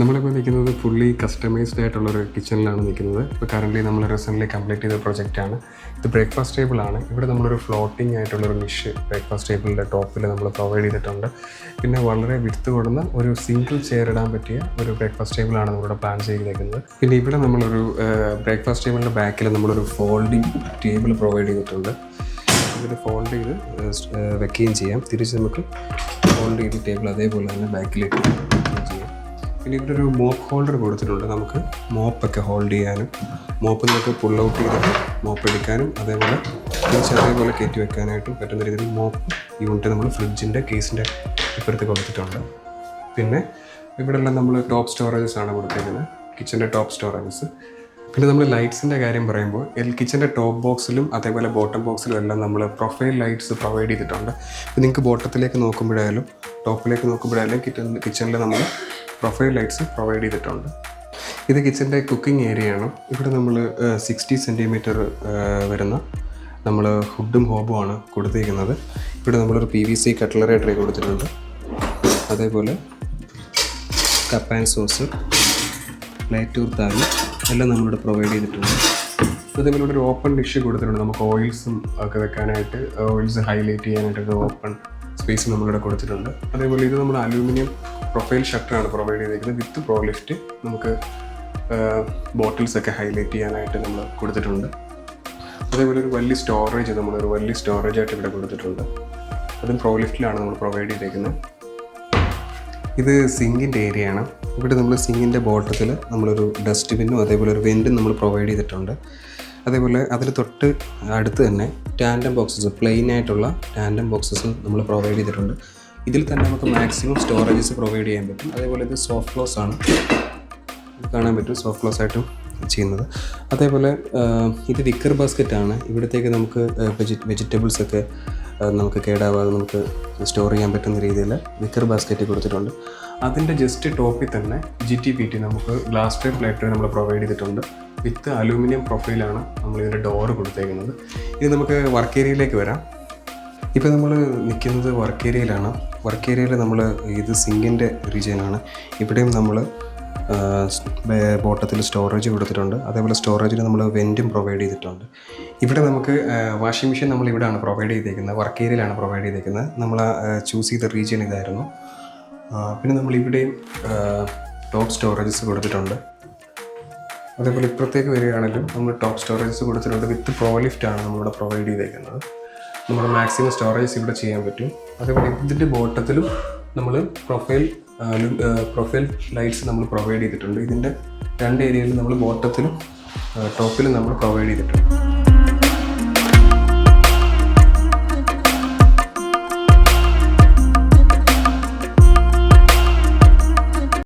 നമ്മളിപ്പോൾ നിൽക്കുന്നത് fully customised ആയിട്ടുള്ള ഒരു കിച്ചണിലാണ് നിൽക്കുന്നത്. ഇപ്പോൾ കറന്റ് നമ്മൾ റീസെന്റ്ലി കംപ്ലീറ്റ് ചെയ്ത പ്രൊജക്റ്റാണ് ഇത് ബ്രേക്ക്ഫാസ്റ്റ് ടേബിൾ ആണ്. ഇവിടെ നമ്മളൊരു ഫ്ലോട്ടിംഗ് ആയിട്ടുള്ള ഒരു നിഷ് ബ്രേക്ക്ഫാസ്റ്റ് ടേബിളിന്റെ ടോപ്പിൽ നമ്മൾ പ്രൊവൈഡ് ചെയ്തിട്ടുണ്ട്. പിന്നെ വളരെ വിത്ത് കൊടുന്ന ഒരു സിംഗിൾ ചെയർ ഇടാൻ പറ്റിയ ഒരു ബ്രേക്ക്ഫാസ്റ്റ് ടേബിളാണ് നമ്മളിവിടെ പ്ലാൻ ചെയ്തേക്കുന്നത് പിന്നെ ഇവിടെ നമ്മളൊരു ബ്രേക്ക്ഫാസ്റ്റ് ടേബിളിന്റെ ബാക്കിൽ നമ്മളൊരു ഫോൾഡിംഗ് ടേബിൾ പ്രൊവൈഡ് ചെയ്തിട്ടുണ്ട്. ഇതിൽ ഫോൾഡ് ചെയ്ത് വെക്കുകയും ചെയ്യാം. തിരിച്ച് നമുക്ക് ഫോൾഡ് ചെയ്ത് ടേബിൾ അതേപോലെ തന്നെ ബാക്കിലേക്ക് പിന്നെ ഇവിടെ ഒരു മോപ്പ് ഹോൾഡർ കൊടുത്തിട്ടുണ്ട്. നമുക്ക് മോപ്പൊക്കെ ഹോൾഡ് ചെയ്യാനും മോപ്പ് നമുക്ക് പുൾ ഔട്ട് ചെയ്തിട്ട് മോപ്പ് എടുക്കാനും അതേപോലെ തിരിച്ച് അതേപോലെ കയറ്റി വെക്കാനായിട്ടും പറ്റുന്ന രീതിയിൽ മോപ്പ് യൂണിറ്റ് നമ്മൾ ഫ്രിഡ്ജിന്റെ കേസിന്റെ ഇപ്പുറത്ത് കൊടുത്തിട്ടുണ്ട്. പിന്നെ ഇവിടെല്ലാം നമ്മൾ ടോപ്പ് സ്റ്റോറേജസ് ആണ് കൊടുത്തിരിക്കുന്നത് കിച്ചന്റെ ടോപ്പ് സ്റ്റോറേജസ് പിന്നെ നമ്മൾ ലൈറ്റ്സിന്റെ കാര്യം പറയുമ്പോൾ എൽ കിച്ചന്റെ ടോപ്പ് ബോക്സിലും അതേപോലെ ബോട്ടം ബോക്സിലും എല്ലാം നമ്മൾ പ്രൊഫൈൽ ലൈറ്റ്സ് പ്രൊവൈഡ് ചെയ്തിട്ടുണ്ട്. അപ്പോൾ നിങ്ങൾക്ക് ബോട്ടത്തിലേക്ക് നോക്കുമ്പോഴായാലും ടോപ്പിലേക്ക് നോക്കുമ്പോഴായാലും കിച്ചൺ കിച്ചണിൽ നമ്മൾ പ്രൊഫൈൽ ലൈറ്റ്സ് പ്രൊവൈഡ് ചെയ്തിട്ടുണ്ട്. ഇത് കിച്ചന്റെ കുക്കിംഗ് ഏരിയയാണ്. ഇവിടെ നമ്മൾ സിക്സ്റ്റി സെന്റിമീറ്റർ വരുന്ന നമ്മൾ ഹുഡും ആണ് കൊടുത്തിരിക്കുന്നത്. ഇവിടെ നമ്മളൊരു P V C cutlery tray കൊടുത്തിട്ടുണ്ട്. അതേപോലെ കപ്പ് ആൻഡ് സോസ് പ്ലേറ്റ് ഉർത്താലും എല്ലാം നമ്മളിവിടെ പ്രൊവൈഡ് ചെയ്തിട്ടുണ്ട്. അതേപോലെ ഇവിടെ ഒരു ഓപ്പൺ ഡിഷ് കൊടുത്തിട്ടുണ്ട്. നമുക്ക് ഓയിൽസും ഒക്കെ വെക്കാനായിട്ട് ഓയിൽസ് ഹൈലൈറ്റ് ചെയ്യാനായിട്ട് ഒരു ഓപ്പൺ സ്പേസ് നമ്മളിവിടെ കൊടുത്തിട്ടുണ്ട്. അതേപോലെ ഇത് നമ്മൾ അലൂമിനിയം പ്രൊഫൈൽ ഷട്ടറാണ് പ്രൊവൈഡ് ചെയ്തിരിക്കുന്നത്. വിത്ത് പ്രോ ലിഫ്റ്റ് നമുക്ക് ബോട്ടിൽസ് ഒക്കെ ഹൈലൈറ്റ് ചെയ്യാനായിട്ട് നമ്മൾ കൊടുത്തിട്ടുണ്ട്. അതേപോലെ ഒരു വലിയ സ്റ്റോറേജ് ഒരു വലിയ സ്റ്റോറേജ് ആയിട്ട് ഇവിടെ കൊടുത്തിട്ടുണ്ട്. അതും പ്രോ ലിഫ്റ്റിലാണ് നമ്മൾ പ്രൊവൈഡ് ചെയ്തിരിക്കുന്നത്. ഇത് സിങ്കിന്റെ ഏരിയ ആണ് ഇവിടെ നമ്മൾ സിങ്കിന്റെ ബോട്ടത്തിൽ നമ്മളൊരു ഡസ്റ്റ്ബിന്നും അതേപോലെ ഒരു വെന്റും നമ്മൾ പ്രൊവൈഡ് ചെയ്തിട്ടുണ്ട്. അതേപോലെ അതിൽ തൊട്ട് അടുത്ത് തന്നെ ടാൻഡം ബോക്സസ് പ്ലെയിൻ ആയിട്ടുള്ള ടാൻഡം ബോക്സസ് നമ്മൾ പ്രൊവൈഡ് ചെയ്തിട്ടുണ്ട്. ഇതിൽ തന്നെ നമുക്ക് മാക്സിമം സ്റ്റോറേജസ് പ്രൊവൈഡ് ചെയ്യാൻ പറ്റും. അതേപോലെ ഇത് സോഫ്റ്റ് ക്ലോസ് ആണ്. കാണാൻ പറ്റും സോഫ്റ്റ് ക്ലോസ് ആയിട്ടും ചെയ്യുന്നത്. അതേപോലെ ഇത് വിക്കർ ബാസ്ക്കറ്റ് ആണ്. ഇവിടത്തേക്ക് നമുക്ക് വെജി വെജിറ്റബിൾസ് ഒക്കെ ആ, നമുക്ക് കേടാവാതെ നമുക്ക് സ്റ്റോർ ചെയ്യാൻ പറ്റുന്ന രീതിയിൽ വിക്കർ ബാസ്ക്കറ്റ് കൊടുത്തിട്ടുണ്ട്. അതിന്റെ ജസ്റ്റ് ടോപ്പിൽ തന്നെ ജി ടി പി ടി നമുക്ക് ഗ്ലാസ് ടൈപ്പ് പ്ലേറ്റ് നമ്മൾ പ്രൊവൈഡ് ചെയ്തിട്ടുണ്ട്. വിത്ത് അലൂമിനിയം പ്രൊഫൈലാണ് നമ്മൾ ഇതിന്റെ ഡോറ് കൊടുത്തേക്കുന്നത്. ഇനി നമുക്ക് വർക്ക് ഏരിയയിലേക്ക് വരാം. ഇപ്പോൾ നമ്മൾ നിൽക്കുന്നത് വർക്ക് ഏരിയയിലാണ് വർക്ക് ഏരിയയിൽ നമ്മൾ ഇത് സിങ്കിന്റെ റീജിയനാണ് ഇവിടെയും നമ്മൾ ബോട്ടത്തിൽ സ്റ്റോറേജ് കൊടുത്തിട്ടുണ്ട്. അതേപോലെ സ്റ്റോറേജിന് നമ്മൾ വെന്റും പ്രൊവൈഡ് ചെയ്തിട്ടുണ്ട്. ഇവിടെ നമുക്ക് വാഷിംഗ് മെഷീൻ നമ്മൾ ഇവിടെയാണ് പ്രൊവൈഡ് ചെയ്തേക്കുന്നത്. വർക്ക് ഏരിയയിലാണ് പ്രൊവൈഡ് ചെയ്തേക്കുന്നത്. നമ്മൾ ചൂസ് ചെയ്ത റീജിയൻ ഇതായിരുന്നു. പിന്നെ നമ്മൾ ഇവിടെയും ടോപ്പ് സ്റ്റോറേജസ് കൊടുത്തിട്ടുണ്ട്. അതേപോലെ ഇപ്പുറത്തേക്ക് വരികയാണെങ്കിലും നമ്മൾ ടോപ്പ് സ്റ്റോറേജസ് കൊടുത്തിട്ടുണ്ട്. വിത്ത് പ്രോ ആണ് നമ്മളിവിടെ പ്രൊവൈഡ് ചെയ്തേക്കുന്നത്. നമ്മൾ മാക്സിമം സ്റ്റോറേജസ് ഇവിടെ ചെയ്യാൻ പറ്റും. അതേപോലെ ഇതിന്റെ ബോട്ടത്തിലും നമ്മൾ പ്രൊഫൈൽ പ്രൊഫൈൽ ലൈറ്റ്സ് നമ്മൾ പ്രൊവൈഡ് ചെയ്തിട്ടുണ്ട്. ഇതിന്റെ രണ്ട് ഏരിയയിലും നമ്മൾ ബോട്ടത്തിലും ടോപ്പിലും നമ്മൾ പ്രൊവൈഡ് ചെയ്തിട്ടുണ്ട്.